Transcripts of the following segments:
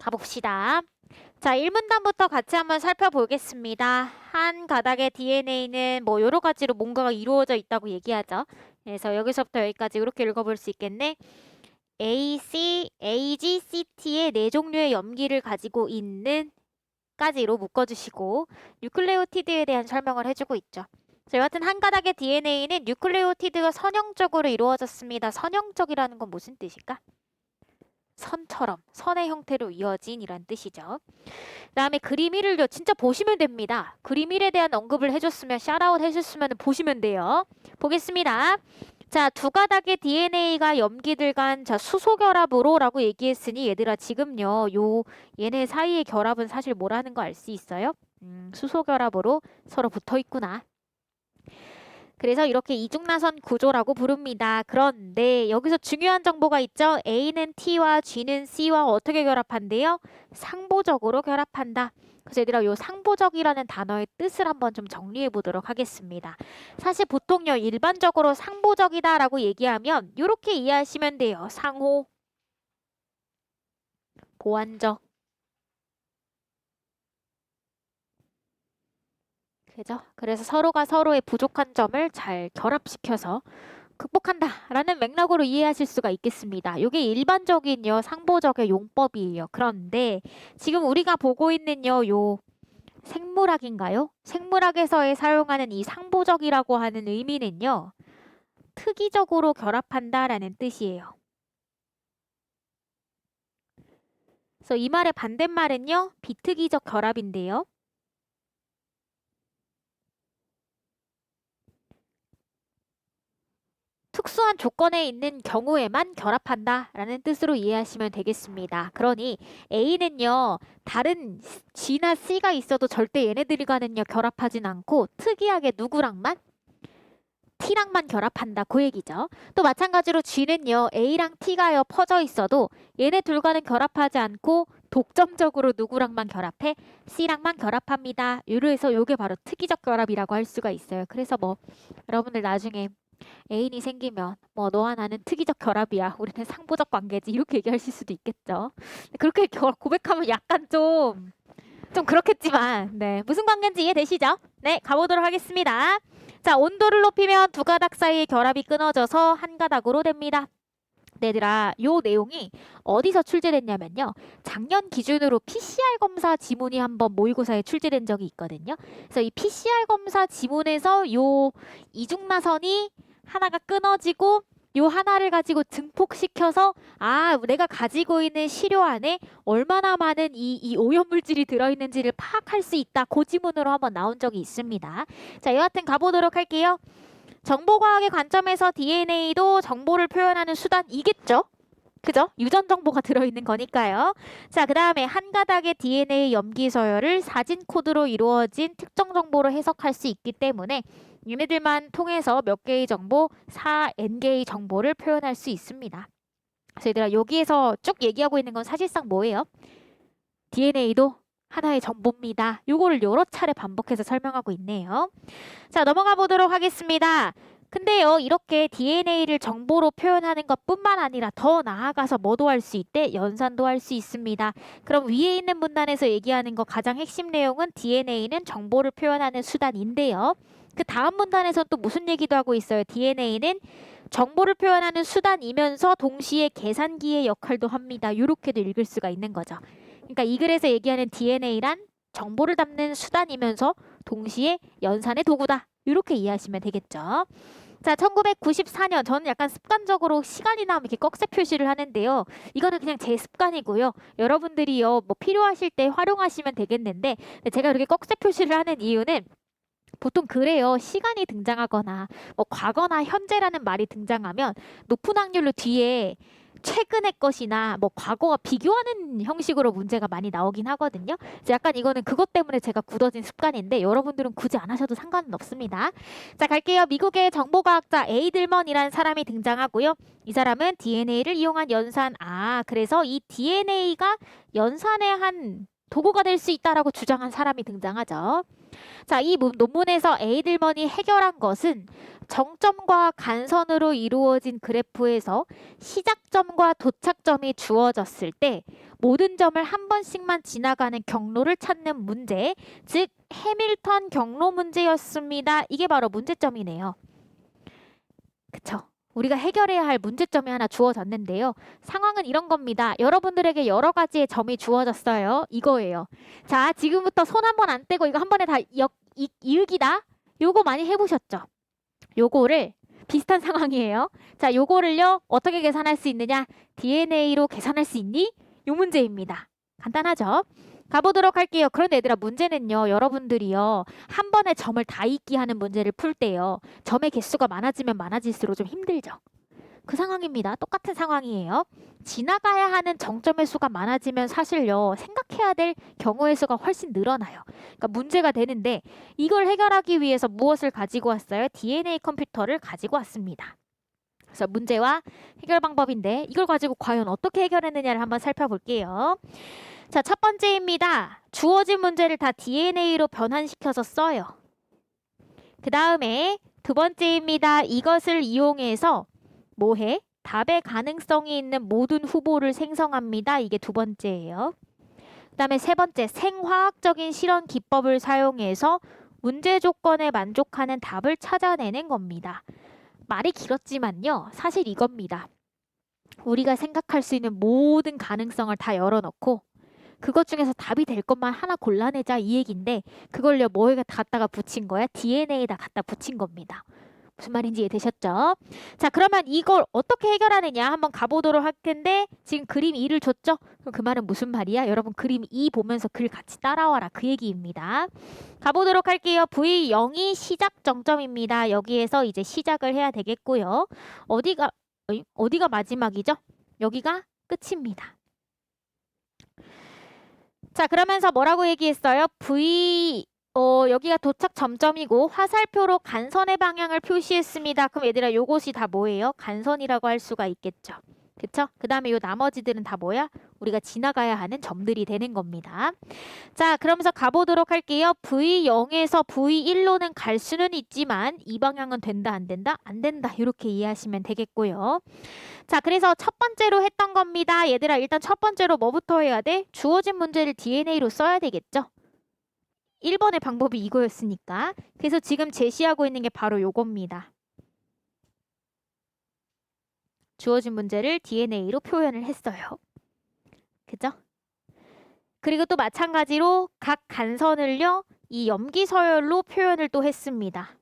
가봅시다. 자, 1문단부터 같이 한번 살펴보겠습니다. 한 가닥의 DNA는 뭐 여러 가지로 뭔가가 이루어져 있다고 얘기하죠. 그래서 여기서부터 여기까지 이렇게 읽어볼 수 있겠네. AC, AGCT의 네 종류의 염기를 가지고 있는 까지로 묶어주시고 뉴클레오티드에 대한 설명을 해주고 있죠. 자, 여하튼 한 가닥의 DNA는 뉴클레오티드가 선형적으로 이루어졌습니다. 선형적이라는 건 무슨 뜻일까? 선처럼 선의 형태로 이어진 이란 뜻이죠. 그다음에 그림 1을 진짜 보시면 됩니다. 그림 1에 대한 언급을 해줬으면 샤라웃 해줬으면 보시면 돼요. 보겠습니다. 자, 두 가닥의 DNA가 염기들 간 자, 수소 결합으로 라고 얘기했으니 얘들아 지금요. 요 얘네 사이의 결합은 사실 뭐라는 거 알 수 있어요? 음, 수소 결합으로 서로 붙어 있구나. 그래서 이렇게 이중나선 구조라고 부릅니다. 그런데 여기서 중요한 정보가 있죠. A는 T와 G는 C와 어떻게 결합한대요? 상보적으로 결합한다. 그래서 얘들아 요 상보적이라는 단어의 뜻을 한번 좀 정리해 보도록 하겠습니다. 사실 보통요 일반적으로 상보적이다라고 얘기하면 이렇게 이해하시면 돼요. 상호, 보완적, 그죠? 그래서 서로가 서로의 부족한 점을 잘 결합시켜서 극복한다라는 맥락으로 이해하실 수가 있겠습니다. 이게 일반적인요 상보적의 용법이에요. 그런데 지금 우리가 보고 있는요 요 생물학인가요? 생물학에서의 사용하는 이 상보적이라고 하는 의미는요 특이적으로 결합한다라는 뜻이에요. 그래서 이 말의 반대말은요 비특이적 결합인데요. 특수한 조건에 있는 경우에만 결합한다라는 뜻으로 이해하시면 되겠습니다. 그러니 A는요, 다른 G나 C가 있어도 절대 얘네들과는요, 결합하진 않고 특이하게 누구랑만? T랑만 결합한다. 그 얘기죠. 또 마찬가지로 G는요, A랑 T가요, 퍼져 있어도 얘네 둘과는 결합하지 않고 독점적으로 누구랑만 결합해? C랑만 결합합니다. 이래서 요게 바로 특이적 결합이라고 할 수가 있어요. 그래서 뭐 여러분들 나중에 애인이 생기면 뭐 너와 나는 특이적 결합이야. 우리는 상보적 관계지. 이렇게 얘기하실 수도 있겠죠. 그렇게 겨- 고백하면 약간 좀, 좀 그렇겠지만, 네. 무슨 관계인지 이해되시죠? 네, 가보도록 하겠습니다. 자, 온도를 높이면 두 가닥 사이의 결합이 끊어져서 한 가닥으로 됩니다. 네, 얘들아, 요 내용이 어디서 출제됐냐면요. 작년 기준으로 PCR 검사 지문이 한번 모의고사에 출제된 적이 있거든요. 그래서 이 PCR 검사 지문에서 요 이중나선이 하나가 끊어지고 요 하나를 가지고 증폭시켜서 아 내가 가지고 있는 시료 안에 얼마나 많은 이, 이 오염물질이 들어있는지를 파악할 수 있다. 그 지문으로 한번 나온 적이 있습니다. 자 여하튼 가보도록 할게요. 정보과학의 관점에서 DNA도 정보를 표현하는 수단이겠죠 그죠? 유전 정보가 들어있는 거니까요. 자, 그 다음에 한 가닥의 DNA 염기 서열을 사진 코드로 이루어진 특정 정보로 해석할 수 있기 때문에 얘네들만 통해서 몇 개의 정보, 4n개의 정보를 표현할 수 있습니다. 그래서 얘들아 여기에서 쭉 얘기하고 있는 건 사실상 뭐예요? DNA도 하나의 정보입니다. 요거를 여러 차례 반복해서 설명하고 있네요. 자, 넘어가 보도록 하겠습니다. 근데요, 이렇게 DNA를 정보로 표현하는 것 뿐만 아니라 더 나아가서 뭐도 할 수 있대? 연산도 할 수 있습니다. 그럼 위에 있는 문단에서 얘기하는 거 가장 핵심 내용은 DNA는 정보를 표현하는 수단인데요. 그 다음 문단에서 또 무슨 얘기도 하고 있어요. DNA는 정보를 표현하는 수단이면서 동시에 계산기의 역할도 합니다. 이렇게도 읽을 수가 있는 거죠. 그러니까 이 글에서 얘기하는 DNA란 정보를 담는 수단이면서 동시에 연산의 도구다. 이렇게 이해하시면 되겠죠. 자, 1994년 저는 약간 습관적으로 시간이 나면 이렇게 꺽쇠 표시를 하는데요. 이거는 그냥 제 습관이고요. 여러분들이요, 뭐 필요하실 때 활용하시면 되겠는데 제가 이렇게 꺽쇠 표시를 하는 이유는 보통 그래요. 시간이 등장하거나 뭐 과거나 현재라는 말이 등장하면 높은 확률로 뒤에 최근의 것이나 뭐 과거와 비교하는 형식으로 문제가 많이 나오긴 하거든요. 그래서 약간 이거는 그것 때문에 제가 굳어진 습관인데 여러분들은 굳이 안 하셔도 상관은 없습니다. 자 갈게요. 미국의 정보과학자 에이들먼이라는 사람이 등장하고요. 이 사람은 DNA를 이용한 연산 아 그래서 이 DNA가 연산의 한 도구가 될 수 있다라고 주장한 사람이 등장하죠. 자, 이 문- 논문에서 에이들먼이 해결한 것은 정점과 간선으로 이루어진 그래프에서 시작점과 도착점이 주어졌을 때 모든 점을 한 번씩만 지나가는 경로를 찾는 문제, 즉 해밀턴 경로 문제였습니다. 이게 바로 문제점이네요. 그쵸? 우리가 해결해야 할 문제점이 하나 주어졌는데요. 상황은 이런 겁니다. 여러분들에게 여러 가지의 점이 주어졌어요. 이거예요. 자, 지금부터 손 한 번 안 떼고 이거 한 번에 다 역, 이, 이으기다. 요거 많이 해보셨죠? 요거를 비슷한 상황이에요. 자, 요거를요 어떻게 계산할 수 있느냐? DNA로 계산할 수 있니? 요 문제입니다. 간단하죠? 가보도록 할게요. 그런데 얘들아 문제는요 여러분들이요 한 번에 점을 다 잊기 하는 문제를 풀 때요 점의 개수가 많아지면 많아질수록 좀 힘들죠. 그 상황입니다. 똑같은 상황이에요. 지나가야 하는 정점의 수가 많아지면 사실요 생각해야 될 경우의 수가 훨씬 늘어나요. 그러니까 문제가 되는데 이걸 해결하기 위해서 무엇을 가지고 왔어요? DNA 컴퓨터를 가지고 왔습니다. 그래서 문제와 해결 방법인데 이걸 가지고 과연 어떻게 해결했느냐를 한번 살펴볼게요. 자, 첫 번째입니다. 주어진 문제를 다 DNA로 변환시켜서 써요. 그 다음에 두 번째입니다. 이것을 이용해서 뭐해? 답의 가능성이 있는 모든 후보를 생성합니다. 이게 두 번째예요. 그 다음에 세 번째, 생화학적인 실험 기법을 사용해서 문제 조건에 만족하는 답을 찾아내는 겁니다. 말이 길었지만요. 사실 이겁니다. 우리가 생각할 수 있는 모든 가능성을 다 열어놓고 그것 중에서 답이 될 것만 하나 골라내자 이 얘기인데 그걸요 뭐에 갖다가 붙인 거야? DNA에다 갖다 붙인 겁니다. 무슨 말인지 이해되셨죠? 자 그러면 이걸 어떻게 해결하느냐 한번 가보도록 할 텐데 지금 그림 2를 줬죠? 그럼 그 말은 무슨 말이야? 여러분 그림 2 보면서 글 같이 따라와라 그 얘기입니다. 가보도록 할게요. V0이 시작 정점입니다. 여기에서 이제 시작을 해야 되겠고요. 어디가? 어디가 마지막이죠? 여기가 끝입니다. 자, 그러면서 뭐라고 얘기했어요? V 어, 여기가 도착 점점이고 화살표로 간선의 방향을 표시했습니다. 그럼 얘들아 요것이 다 뭐예요? 간선이라고 할 수가 있겠죠. 그쵸? 그 다음에 요 나머지들은 다 뭐야? 우리가 지나가야 하는 점들이 되는 겁니다. 자, 그러면서 가보도록 할게요. V0에서 V1로는 갈 수는 있지만 이 방향은 된다, 안 된다? 안 된다. 이렇게 이해하시면 되겠고요. 자, 그래서 첫 번째로 했던 겁니다. 얘들아, 일단 첫 번째로 뭐부터 해야 돼? 주어진 문제를 DNA로 써야 되겠죠? 1번의 방법이 이거였으니까. 그래서 지금 제시하고 있는 게 바로 요겁니다. 주어진 문제를 DNA로 표현을 했어요. 그죠? 그리고 또 마찬가지로 각 간선을요, 이 염기 서열로 표현을 또 했습니다.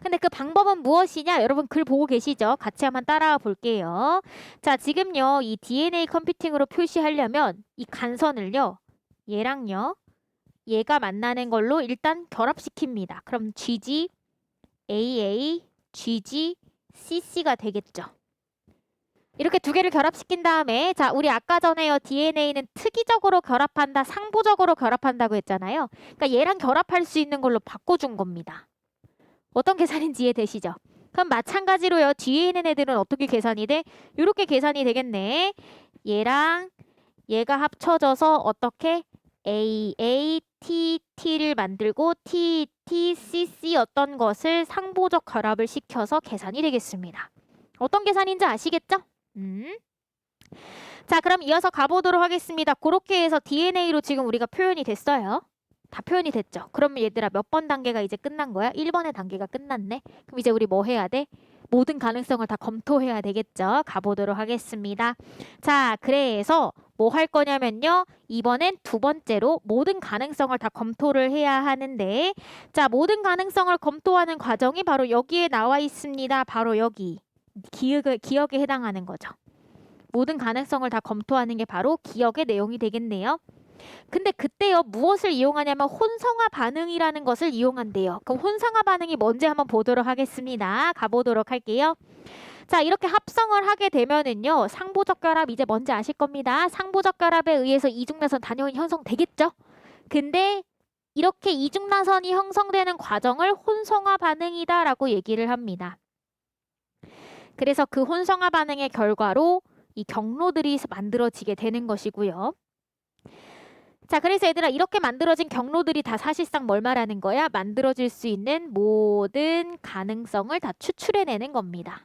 근데 그 방법은 무엇이냐? 여러분 글 보고 계시죠? 같이 한번 따라와 볼게요. 자, 지금요, 이 DNA 컴퓨팅으로 표시하려면 이 간선을요, 얘랑요, 얘가 만나는 걸로 일단 결합시킵니다. 그럼 GG, AA, GG, CC가 되겠죠. 이렇게 두 개를 결합시킨 다음에 자 우리 아까 전에요 DNA는 특이적으로 결합한다 상부적으로 결합한다고 했잖아요. 그러니까 얘랑 결합할 수 있는 걸로 바꿔준 겁니다. 어떤 계산인지 이해되시죠? 그럼 마찬가지로요 뒤에 있는 애들은 어떻게 계산이 돼? 이렇게 계산이 되겠네. 얘랑 얘가 합쳐져서 어떻게? AATT를 만들고 TTCC 어떤 것을 상부적 결합을 시켜서 계산이 되겠습니다. 어떤 계산인지 아시겠죠? 음. 자, 그럼 이어서 가보도록 하겠습니다. 그렇게 해서 DNA로 지금 우리가 표현이 됐어요. 다 표현이 됐죠. 그러면 얘들아 몇 번 단계가 이제 끝난 거야? 1번의 단계가 끝났네. 그럼 이제 우리 뭐 해야 돼? 모든 가능성을 다 검토해야 되겠죠. 가보도록 하겠습니다. 자, 그래서 뭐 할 거냐면요. 이번엔 두 번째로 모든 가능성을 다 검토를 해야 하는데 자, 모든 가능성을 검토하는 과정이 바로 여기에 나와 있습니다. 바로 여기. 기억에, 기억에 해당하는 거죠. 모든 가능성을 다 검토하는 게 바로 기억의 내용이 되겠네요. 근데 그때요 무엇을 이용하냐면 혼성화 반응이라는 것을 이용한대요. 그럼 혼성화 반응이 뭔지 한번 보도록 하겠습니다. 가보도록 할게요. 자 이렇게 합성을 하게 되면은요 상부적 결합 이제 뭔지 아실 겁니다. 상부적 결합에 의해서 이중나선 단연히 형성되겠죠. 근데 이렇게 이중나선이 형성되는 과정을 혼성화 반응이다라고 얘기를 합니다. 그래서 그 혼성화 반응의 결과로 이 경로들이 만들어지게 되는 것이고요. 자, 그래서 얘들아 이렇게 만들어진 경로들이 다 사실상 뭘 말하는 거야? 만들어질 수 있는 모든 가능성을 다 추출해내는 겁니다.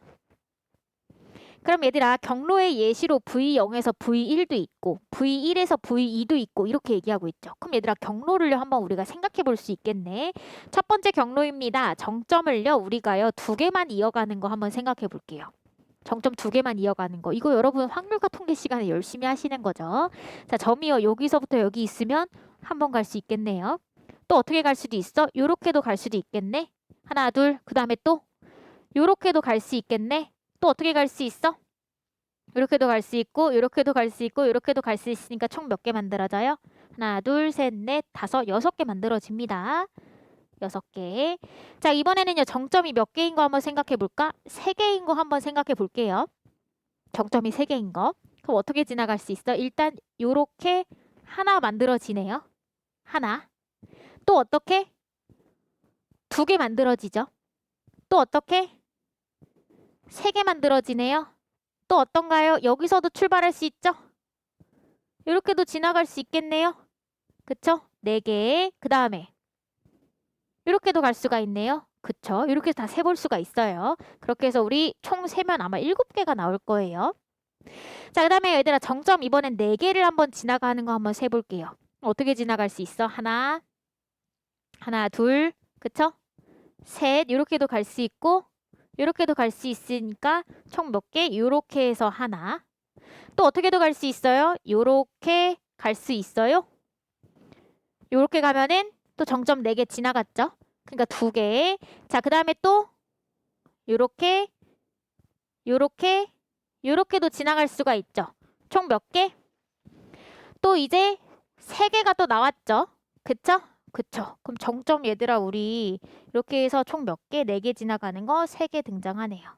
그럼 얘들아 경로의 예시로 V0에서 V1도 있고 V1에서 V2도 있고 이렇게 얘기하고 있죠. 그럼 얘들아 경로를요 한번 우리가 생각해 볼 수 있겠네. 첫 번째 경로입니다. 정점을요 우리가요 두 개만 이어가는 거 한번 생각해 볼게요. 정점 두 개만 이어가는 거. 이거 여러분 확률과 통계 시간에 열심히 하시는 거죠. 자 점이요 여기서부터 여기 있으면 한 번 갈 수 있겠네요. 또 어떻게 갈 수도 있어? 요렇게도 갈 수도 있겠네. 하나 둘 그 다음에 또 요렇게도 갈 수 있겠네. 또 어떻게 갈 수 있어? 이렇게도 갈 수 있고 이렇게도 갈 수 있고 이렇게도 갈 수 있으니까 총 몇 개 만들어져요? 하나, 둘, 셋, 넷, 다섯, 여섯 개 만들어집니다. 여섯 개. 자, 이번에는요. 정점이 몇 개인 거 한번 생각해 볼까? 세 개인 거 한번 생각해 볼게요. 정점이 세 개인 거. 그럼 어떻게 지나갈 수 있어? 일단 요렇게 하나 만들어지네요. 하나. 또 어떻게? 두 개 만들어지죠. 또 어떻게? 세 개 만들어지네요. 또 어떤가요? 여기서도 출발할 수 있죠? 이렇게도 지나갈 수 있겠네요. 그쵸? 네 개. 그 다음에 이렇게도 갈 수가 있네요. 그쵸? 이렇게 다 세 볼 수가 있어요. 그렇게 해서 우리 총 세면 아마 일곱 개가 나올 거예요. 자, 그 다음에 얘들아 정점 이번엔 네 개를 한번 지나가는 거 한번 세볼게요. 어떻게 지나갈 수 있어? 하나, 하나, 둘, 그쵸? 셋, 이렇게도 갈 수 있고 이렇게도 갈 수 있으니까 총 몇 개? 요렇게 해서 하나. 또 어떻게도 갈 수 있어요? 요렇게 갈 수 있어요? 요렇게 가면은 또 정점 4개 지나갔죠? 그러니까 두 개. 자, 그 다음에 또 요렇게 요렇게 요렇게도 지나갈 수가 있죠. 총 몇 개? 또 이제 세 개가 또 나왔죠. 그쵸? 그쵸. 그럼 정점 얘들아 우리 이렇게 해서 총 몇 개? 네개 지나가는 거세개 등장하네요.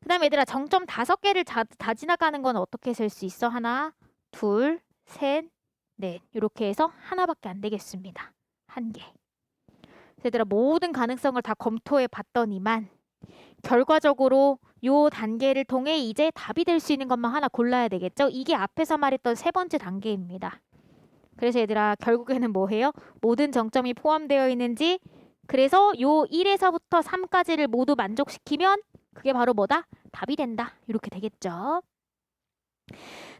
그 다음에 얘들아 정점 다섯 개를 다, 다 지나가는 건 어떻게 셀 수 있어? 하나, 둘, 셋, 넷. 이렇게 해서 하나밖에 안 되겠습니다. 한 개. 얘들아 모든 가능성을 다 검토해 봤더니만 결과적으로 요 단계를 통해 이제 답이 될 수 있는 것만 하나 골라야 되겠죠? 이게 앞에서 말했던 세 번째 단계입니다. 그래서 얘들아 결국에는 뭐 해요? 모든 정점이 포함되어 있는지 그래서 요 1에서부터 3까지를 모두 만족시키면 그게 바로 뭐다? 답이 된다. 이렇게 되겠죠.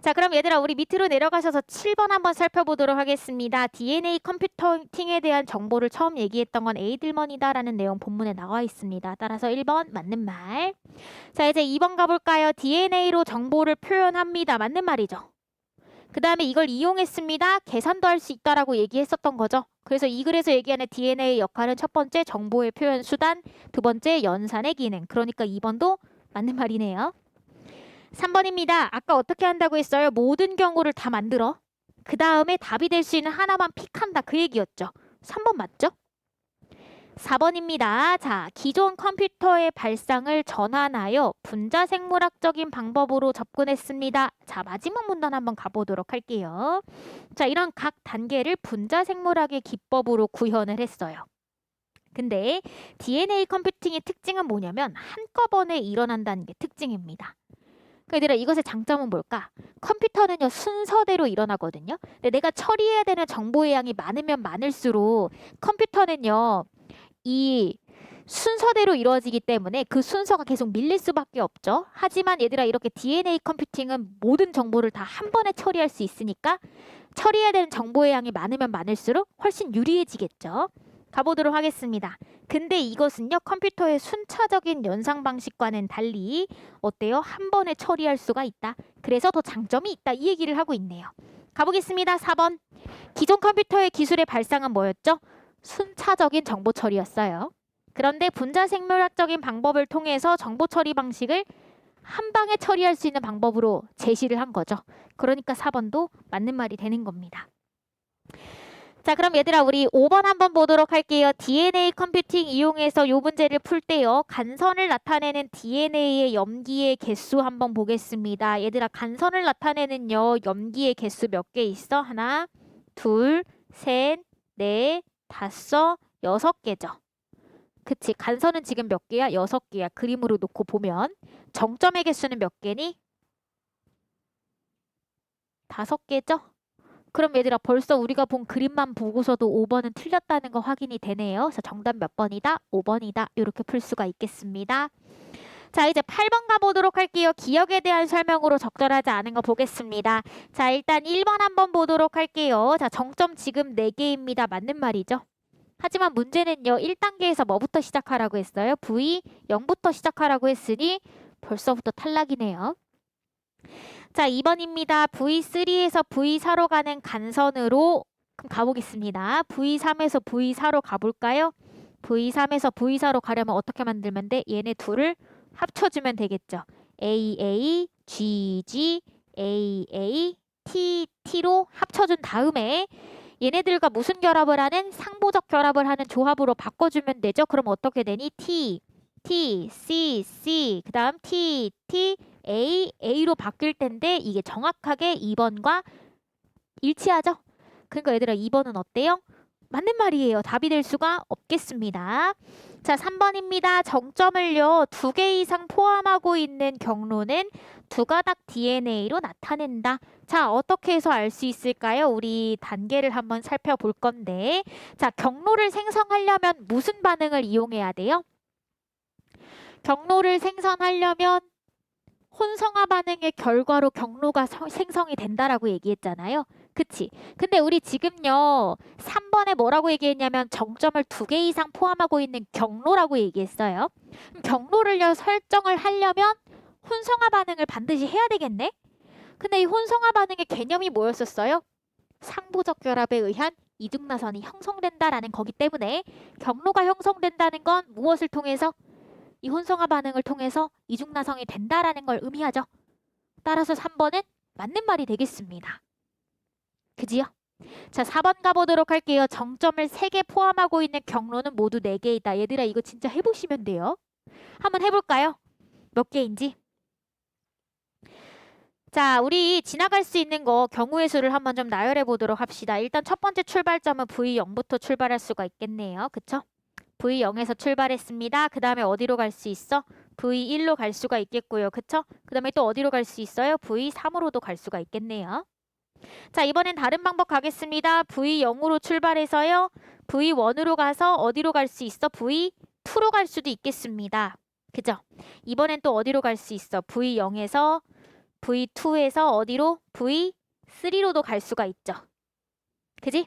자, 그럼 얘들아 우리 밑으로 내려가셔서 7번 한번 살펴보도록 하겠습니다. DNA 컴퓨터팅에 대한 정보를 처음 얘기했던 건 에이들먼이다라는 내용 본문에 나와 있습니다. 따라서 1번 맞는 말. 자, 이제 2번 가볼까요? DNA로 정보를 표현합니다. 맞는 말이죠. 그 다음에 이걸 이용했습니다. 계산도 할 수 있다라고 얘기했었던 거죠. 그래서 이 글에서 얘기하는 DNA의 역할은 첫 번째 정보의 표현 수단, 두 번째 연산의 기능. 그러니까 2번도 맞는 말이네요. 3번입니다. 아까 어떻게 한다고 했어요? 모든 경우를 다 만들어. 그 다음에 답이 될 수 있는 하나만 픽한다. 그 얘기였죠. 3번 맞죠? 4번입니다. 자, 기존 컴퓨터의 발상을 전환하여 분자 생물학적인 방법으로 접근했습니다. 자, 마지막 문단 한번 가보도록 할게요. 자, 이런 각 단계를 분자 생물학의 기법으로 구현을 했어요. 근데 DNA 컴퓨팅의 특징은 뭐냐면 한꺼번에 일어난다는 게 특징입니다. 그 얘들아 이것의 장점은 뭘까? 컴퓨터는요 순서대로 일어나거든요. 근데 내가 처리해야 되는 정보의 양이 많으면 많을수록 컴퓨터는요 이 순서대로 이루어지기 때문에 그 순서가 계속 밀릴 수밖에 없죠. 하지만 얘들아 이렇게 DNA 컴퓨팅은 모든 정보를 다 한 번에 처리할 수 있으니까 처리해야 되는 정보의 양이 많으면 많을수록 훨씬 유리해지겠죠. 가보도록 하겠습니다. 근데 이것은요 컴퓨터의 순차적인 연상 방식과는 달리 어때요? 한 번에 처리할 수가 있다. 그래서 더 장점이 있다. 이 얘기를 하고 있네요. 가보겠습니다. 4번. 기존 컴퓨터의 기술의 발상은 뭐였죠? 순차적인 정보 처리였어요. 그런데 분자 생물학적인 방법을 통해서 정보 처리 방식을 한 방에 처리할 수 있는 방법으로 제시를 한 거죠. 그러니까 4번도 맞는 말이 되는 겁니다. 자, 그럼 얘들아 우리 5번 한번 보도록 할게요. DNA 컴퓨팅 이용해서 요 문제를 풀 때요. 간선을 나타내는 DNA의 염기의 개수 한번 보겠습니다. 얘들아 간선을 나타내는요. 염기의 개수 몇 개 있어? 하나, 둘, 셋, 넷, 다섯, 여섯 개죠. 그치. 간선은 지금 몇 개야? 여섯 개야. 그림으로 놓고 보면 정점의 개수는 몇 개니? 다섯 개죠? 그럼 얘들아 벌써 우리가 본 그림만 보고서도 5번은 틀렸다는 거 확인이 되네요. 그래서 정답 몇 번이다? 5번이다. 이렇게 풀 수가 있겠습니다. 자, 이제 8번 가보도록 할게요. 기억에 대한 설명으로 적절하지 않은 거 보겠습니다. 자, 일단 1번 한번 보도록 할게요. 자, 정점 지금 4개입니다. 맞는 말이죠? 하지만 문제는요. 1단계에서 뭐부터 시작하라고 했어요? V 0부터 시작하라고 했으니 벌써부터 탈락이네요. 자, 2번입니다. V3에서 V4로 가는 간선으로 그럼 가보겠습니다. V3에서 V4로 가볼까요? V3에서 V4로 가려면 어떻게 만들면 돼? 얘네 둘을 합쳐주면 되겠죠. AA, GG, AA, T, T로 합쳐준 다음에 얘네들과 무슨 결합을 하는 상보적 결합을 하는 조합으로 바꿔주면 되죠. 그럼 어떻게 되니? T, T, C, C, 그 다음 T, T, A, A로 바뀔 텐데 이게 정확하게 2번과 일치하죠? 그러니까 얘들아 2번은 어때요? 맞는 말이에요. 답이 될 수가 없겠습니다. 자, 3번입니다. 정점을요, 두 개 이상 포함하고 있는 경로는 두 가닥 DNA로 나타낸다. 자, 어떻게 해서 알 수 있을까요? 우리 단계를 한번 살펴볼 건데. 자, 경로를 생성하려면 무슨 반응을 이용해야 돼요? 경로를 생성하려면 혼성화 반응의 결과로 경로가 서- 생성이 된다라고 얘기했잖아요. 그치? 근데 우리 지금요, 3번에 뭐라고 얘기했냐면 정점을 두 개 이상 포함하고 있는 경로라고 얘기했어요. 그럼 경로를요, 설정을 하려면 혼성화 반응을 반드시 해야 되겠네? 근데 이 혼성화 반응의 개념이 뭐였었어요? 상부적 결합에 의한 이중나선이 형성된다라는 거기 때문에 경로가 형성된다는 건 무엇을 통해서? 이 혼성화 반응을 통해서 이중나성이 된다라는 걸 의미하죠. 따라서 3번은 맞는 말이 되겠습니다. 그지요? 자, 4번 가보도록 할게요. 정점을 3개 포함하고 있는 경로는 모두 4개이다. 얘들아 이거 진짜 해보시면 돼요. 한번 해볼까요? 몇 개인지? 자, 우리 지나갈 수 있는 거 경우의 수를 한번 좀 나열해 보도록 합시다. 일단 첫 번째 출발점은 V0부터 출발할 수가 있겠네요. 그쵸? V0에서 출발했습니다. 그 다음에 어디로 갈 수 있어? V1로 갈 수가 있겠고요. 그쵸? 그 다음에 또 어디로 갈 수 있어요? V3으로도 갈 수가 있겠네요. 자, 이번엔 다른 방법 가겠습니다. V0으로 출발해서요. V1으로 가서 어디로 갈 수 있어? V2로 갈 수도 있겠습니다. 그죠? 이번엔 또 어디로 갈 수 있어? V0에서 V2에서 어디로? V3로도 갈 수가 있죠. 그지?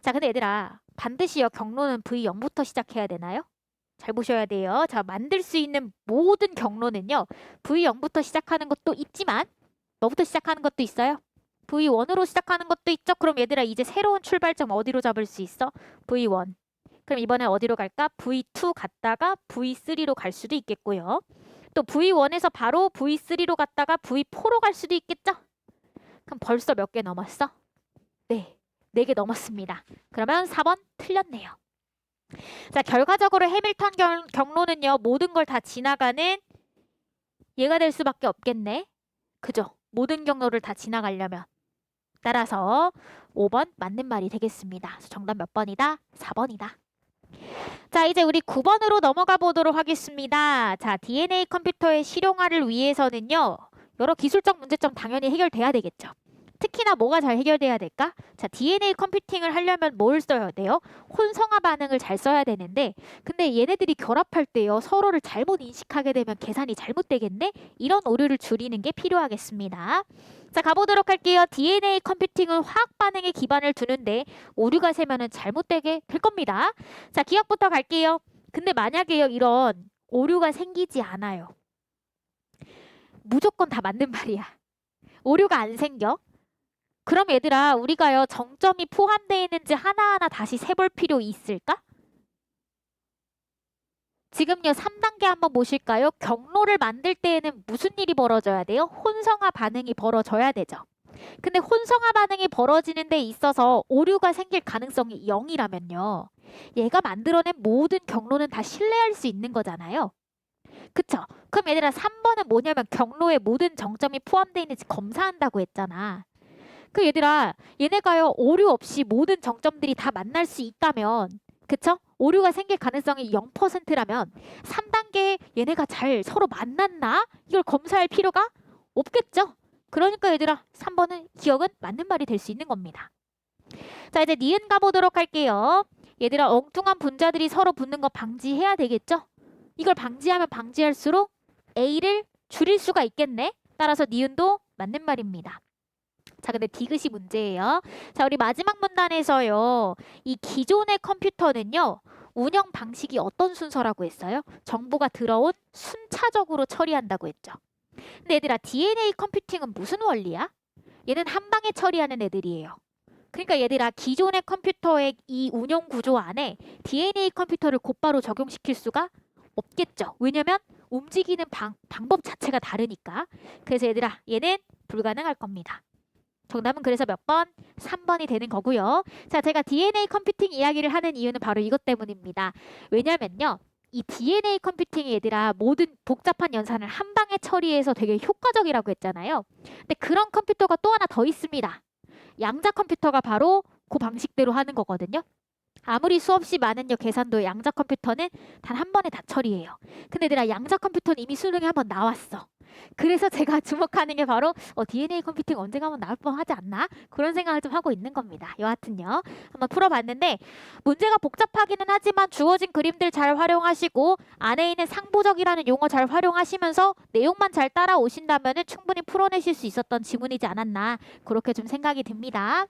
자, 근데 얘들아, 반드시요 경로는 V0부터 시작해야 되나요? 잘 보셔야 돼요. 자, 만들 수 있는 모든 경로는요. V0부터 시작하는 것도 있지만 뭐부터 시작하는 것도 있어요? V1으로 시작하는 것도 있죠. 그럼 얘들아 이제 새로운 출발점 어디로 잡을 수 있어? V1. 그럼 이번에 어디로 갈까? V2 갔다가 V3로 갈 수도 있겠고요. 또 V1에서 바로 V3로 갔다가 V4로 갈 수도 있겠죠? 그럼 벌써 몇 개 넘었어? 네. 4개 넘었습니다. 그러면 4번 틀렸네요. 자, 결과적으로 해밀턴 경, 경로는요. 모든 걸 다 지나가는 얘가 될 수밖에 없겠네. 그죠? 모든 경로를 다 지나가려면. 따라서 5번 맞는 말이 되겠습니다. 정답 몇 번이다? 4번이다. 자, 이제 우리 9번으로 넘어가 보도록 하겠습니다. 자, DNA 컴퓨터의 실용화를 위해서는요. 여러 기술적 문제점 당연히 해결돼야 되겠죠. 특히나 뭐가 잘 해결돼야 될까? 자, DNA 컴퓨팅을 하려면 뭘 써야 돼요? 혼성화 반응을 잘 써야 되는데, 근데 얘네들이 결합할 때요, 서로를 잘못 인식하게 되면 계산이 잘못되겠네? 이런 오류를 줄이는 게 필요하겠습니다. 자, 가보도록 할게요. DNA 컴퓨팅은 화학 반응에 기반을 두는데, 오류가 세면은 잘못되게 될 겁니다. 자, 기억부터 갈게요. 근데 만약에요, 이런 오류가 생기지 않아요. 무조건 다 맞는 말이야. 오류가 안 생겨. 그럼 얘들아 우리가요 정점이 포함되어 있는지 하나하나 다시 세볼 필요 있을까? 지금요 3단계 한번 보실까요? 경로를 만들 때에는 무슨 일이 벌어져야 돼요? 혼성화 반응이 벌어져야 되죠. 근데 혼성화 반응이 벌어지는 데 있어서 오류가 생길 가능성이 0이라면요. 얘가 만들어낸 모든 경로는 다 신뢰할 수 있는 거잖아요. 그쵸? 그럼 얘들아 3번은 뭐냐면 경로에 모든 정점이 포함되어 있는지 검사한다고 했잖아. 그 얘들아 얘네가요 오류 없이 모든 정점들이 다 만날 수 있다면 그쵸? 오류가 생길 가능성이 0%라면 3단계에 얘네가 잘 서로 만났나? 이걸 검사할 필요가 없겠죠? 그러니까 얘들아 3번은 기억은 맞는 말이 될 수 있는 겁니다. 자 이제 니은 가보도록 할게요. 얘들아 엉뚱한 분자들이 서로 붙는 거 방지해야 되겠죠? 이걸 방지하면 방지할수록 A를 줄일 수가 있겠네. 따라서 니은도 맞는 말입니다. 자 근데 디귿이 문제예요. 자 우리 마지막 문단에서요. 이 기존의 컴퓨터는요. 운영 방식이 어떤 순서라고 했어요? 정보가 들어온 순차적으로 처리한다고 했죠. 근데 얘들아 DNA 컴퓨팅은 무슨 원리야? 얘는 한 방에 처리하는 애들이에요. 그러니까 얘들아 기존의 컴퓨터의 이 운영 구조 안에 DNA 컴퓨터를 곧바로 적용시킬 수가 없겠죠. 왜냐면 움직이는 방, 방법 자체가 다르니까. 그래서 얘들아 얘는 불가능할 겁니다. 정답은 그래서 몇 번? 3번이 되는 거고요. 자, 제가 DNA 컴퓨팅 이야기를 하는 이유는 바로 이것 때문입니다. 왜냐면요. 이 DNA 컴퓨팅이 얘들아 모든 복잡한 연산을 한 방에 처리해서 되게 효과적이라고 했잖아요. 근데 그런 컴퓨터가 또 하나 더 있습니다. 양자 컴퓨터가 바로 그 방식대로 하는 거거든요. 아무리 수없이 많은 요 계산도 양자 컴퓨터는 단 한 번에 다 처리해요. 근데 얘들아 양자 컴퓨터는 이미 수능에 한번 나왔어. 그래서 제가 주목하는 게 바로 어, DNA 컴퓨팅 언젠가 한번 나올 뻔하지 않나 그런 생각을 좀 하고 있는 겁니다. 여하튼요 한번 풀어봤는데 문제가 복잡하기는 하지만 주어진 그림들 잘 활용하시고 안에 있는 상보적이라는 용어 잘 활용하시면서 내용만 잘 따라오신다면 충분히 풀어내실 수 있었던 지문이지 않았나 그렇게 좀 생각이 듭니다.